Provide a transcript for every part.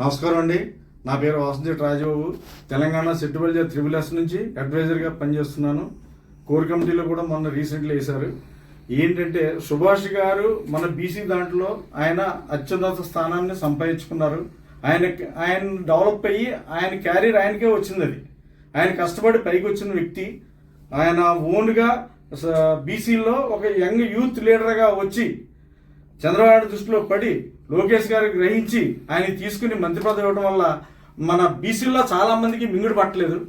నమస్కారం అండి. నా పేరు వాసుదేవ్ రాజబాబు. తెలంగాణ సెట్టుబడి త్రిబుల్ ఎస్ నుంచి అడ్వైజర్గా పనిచేస్తున్నాను. కోర్ కమిటీలో కూడా మొన్న రీసెంట్లీ వేశారు. ఏంటంటే సుభాష్ గారు మన బీసీ దాంట్లో ఆయన అత్యున్నత స్థానాన్ని సంపాదించుకున్నారు. ఆయన ఆయన డెవలప్ అయ్యి ఆయన క్యారీర్ ఆయనకే వచ్చింది అది ఆయన కష్టపడి పైకి వచ్చిన వ్యక్తి. ఆయన ఓన్గా బీసీలో ఒక యంగ్ యూత్ లీడర్గా వచ్చి చంద్రబాబు దృష్టిలో పడి లోకేష్ గారు గ్రహించి ఆయన తీసుకుని మంత్రి పదవి ఇవ్వడం వల్ల మన బీసీల్లో చాలా మందికి మింగుడు పట్టలేదు.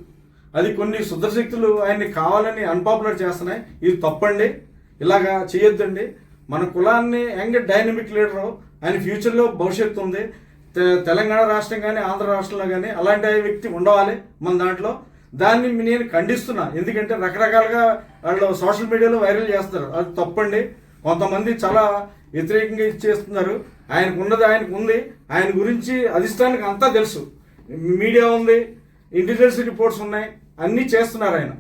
అది కొన్ని శుద్ధశక్తులు ఆయన్ని కావాలని అన్పాపులర్ చేస్తున్నాయి. ఇది తప్పండి. ఇలాగా చేయొద్దండి. మన కులాన్ని యంగ్ డైనమిక్ లీడరు. ఆయన ఫ్యూచర్లో భవిష్యత్తు ఉంది. తె- తెలంగాణ రాష్ట్రం కానీ ఆంధ్ర రాష్ట్రంలో కానీ అలాంటి వ్యక్తి ఉండవాలి మన దాంట్లో. దాన్ని నేను ఖండిస్తున్నా. ఎందుకంటే రకరకాలుగా వాళ్ళు సోషల్ మీడియాలో వైరల్ చేస్తారు అది తప్పండి. కొంతమంది చాలా వ్యతిరేకంగా ఇచ్చేస్తున్నారు ఆయనకు ఉన్నది ఆయనకు ఉంది. ఆయన గురించి అధిష్టానికి అంతా తెలుసు. మీడియా ఉంది ఇంటెలిజెన్స్ రిపోర్ట్స్ ఉన్నాయి అన్నీ చేస్తున్నారు ఆయన.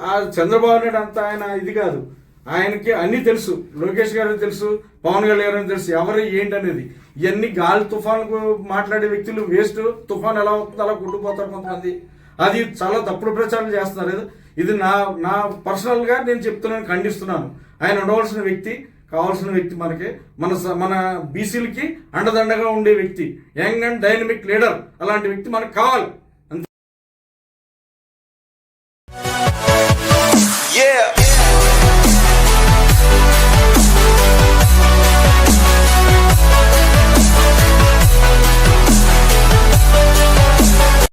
ఆ చంద్రబాబు నాయుడు అంతా ఆయన ఇది కాదు. ఆయనకి అన్నీ తెలుసు. లోకేష్ గారు తెలుసు పవన్ కళ్యాణ్ గారికి తెలుసు. ఎవరు ఏంటి అనేది ఇవన్నీ గాలి తుఫాన్కు మాట్లాడే వ్యక్తులు వేస్ట్. తుఫాన్ ఎలా అవుతుందో అలా కొట్టుకుపోతారు కొంతమంది. అది చాలా తప్పుడు ప్రచారం చేస్తున్నారు. ఇది నా నా పర్సనల్గా నేను చెప్తున్నాను ఖండిస్తున్నాను. ఆయన ఉండవలసిన వ్యక్తి కావాల్సిన వ్యక్తి మనకి మన స- మన బీసీలకి అండదండగా ఉండే వ్యక్తి యంగ్ అండ్ డైనమిక్ లీడర్ అలాంటి వ్యక్తి మనకు కావాలి.